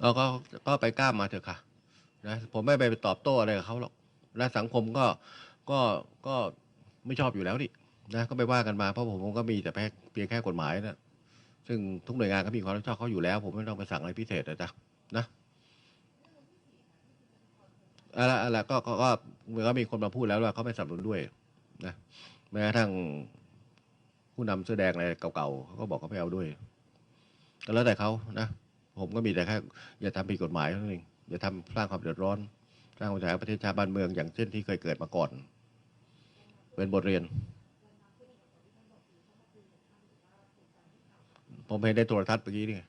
เออก็ก็ไปกล้ามมาเถอะค่ะนะผมไม่ไปตอบโต้อะไรกับเขาหรอกและสังคมก็ก็ก็ไม่ชอบอยู่แล้วดินะก็ไปว่ากันมาเพราะผมก็มีแต่แค่เพียงแค่กฎหมายนะซึ่งทุกหน่วยงานก็มีความรับผิดชอบเขาอยู่แล้ว ผมไม่ต้องไปสั่งอะไรพิเศษนะจ๊ะนะอะไรอะไรก็ก็ก็ก็มีคนมาพูดแล้วว่าเขาไม่สนับสนุนด้วยนะแม้กระทั่งผู้นำเสื้อแดงอะไรเก่าๆเขาก็บอกเขาไม่เอาด้วยก็แล้วแต่เขานะ ผมก็มีแต่แค่อย่าทำผิดกฎหมายเท่านั้นเองอย่าทำสร้างความเดือดร้อน สร้างความเสียหายประเทศชาติบ้านเมืองอย่างเช่นที่เคยเกิดมาก่อน เป็นบทเรียน ผมเห็นในโทรทัศน์เมื่อกี้นี่ไง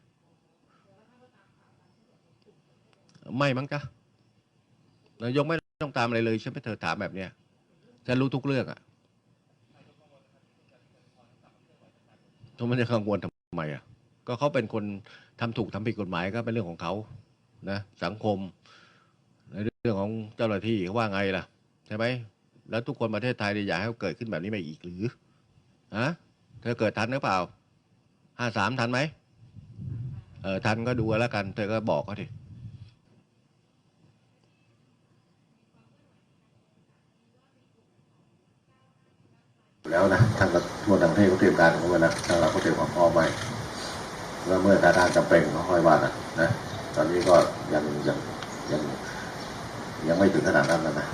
ไม่มั้งจ๊ะนายกไม่ต้องตามอะไรเลยใช่ไหมเธอถามแบบเนี้ยฉันรู้ทุกเรื่องอะ่ะทำไมจะกังวลทำไมอะ ก็เขาเป็นคนทำถูกทำผิดกฎหมายก็เป็นเรื่องของเขานะสังคม ในเรื่องของเจ้าหน้าที่เขาว่าไงล่ะใช่ไหมแล้วทุกคนประเทศไทยเนี่ยอยากให้เกิดขึ้นแบบนี้มาอีกหรือฮะเธอเกิดทันหรือเปล่าห้าสามทันไหมเออทันก็ดูแล้วกัน เธอก็บอกเขาทีแล้วนะทางกระทรวงต่างประเทศเขาเตรียมการของมันนะทางเราก็เตรียมความพร้อมไว้ แล้วเมื่อสถานการจำเป็นก็ค่อยว่านะนะตอนนี้ก็ยังยังยังยังไม่ถึงขนาดนั้นนะ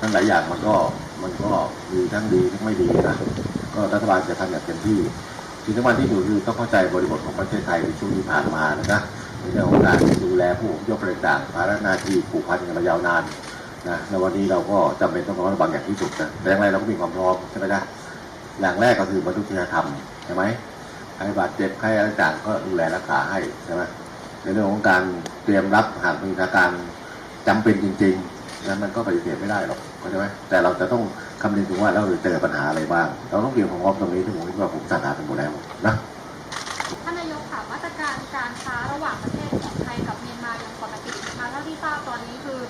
ทั้งหลายอย่างมันก็มันก็มีทั้งดีทั้งไม่ดีนะก็รัฐบาลจะทำอย่างเต็มที่ที่สำคัญที่สุดคือต้องเข้าใจบริบทของประเทศไทยในช่วงที่ผ่านมานะในเรื่องของการดูแลผู้ยพอะไรต่างๆภาระหน้าที่ผูกพันกันมายาวนานนะในวันนี้เราก็จำเป็นต้องระมัดระวังอย่างที่สุดนะแต่อย่างไรเราก็มีความพร้อมใช่ไหมล่ะอย่างแรกก็คือมนุษยธรรมใช่ไหม ใครบาดเจ็บใครอะไรต่างก็ดูแลรักษาให้ใช่ไหมในเรื่องของการเตรียมรับหากมีสถานการณ์จำเป็นจริงๆนั้นมันก็ปฏิเสธไม่ได้หรอกเข้าใจไหมแต่เราจะต้องคำนึงถึงว่าเราจะเจอปัญหาอะไรบ้าง เราต้องเตรียมความพร้อมตรงนี้ที่ผมคิดว่าผมสั่งการไปหมดแล้วนะท่านนายกค่ะมาตรการการค้าระหว่างประเทศของไทยกับเมียนมายังปกตินะคะเท่าที่ทราบตอนนี้คือ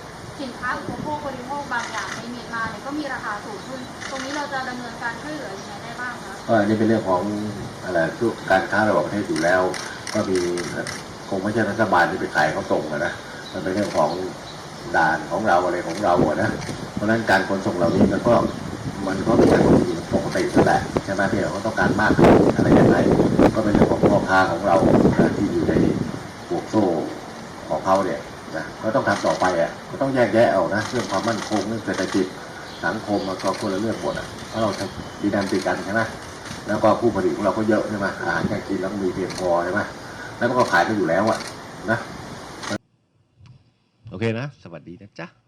สินค้าอุปโภคบริโภคบางอย่างในเมียนมาเนี่ยก็มีราคาสูงขึ้น ตรงนี้เราจะดำเนินการช่วยเหลือยังไงได้บ้างคะก็อันนี้เป็นเรื่องของ อะไรทุกการค้าระหว่างประเทศอยู่แล้ว ก็มีคงไม่ใช่รัฐบาลที่ไปขายเขาตรงนะมันเป็นเรื่องของด่านของเราอะไรของเราอะนะเพราะฉะนั้นการขนส่งเหล่านี้มันก็มันก็เป็นการขนส่งปกติแหละใช่ไหมที่เขาต้องการมากขึ้นอะไรอย่างไรก็เป็นเรื่องของพ่อค้าของเราที่อยู่ในห่วงโซ่ของเขาเนี่ยนะก็ต้องทำต่อไปอะก็ต้องแยกแยะเอานะเรื่องความมั่นคงเรื่องเศรษฐกิจสังคมมันก็คนละเรื่องหมดอะเพราะเราดีดันติดกันใช่ไหม แล้วก็ผู้ผลิตของเราก็เยอะใช่ไหมอาหารการกินแล้วก็มีเพียงพอใช่ไหมแล้วมันก็ขายไปอยู่แล้วอะนะ โอเคนะ สวัสดีนะจ๊ะ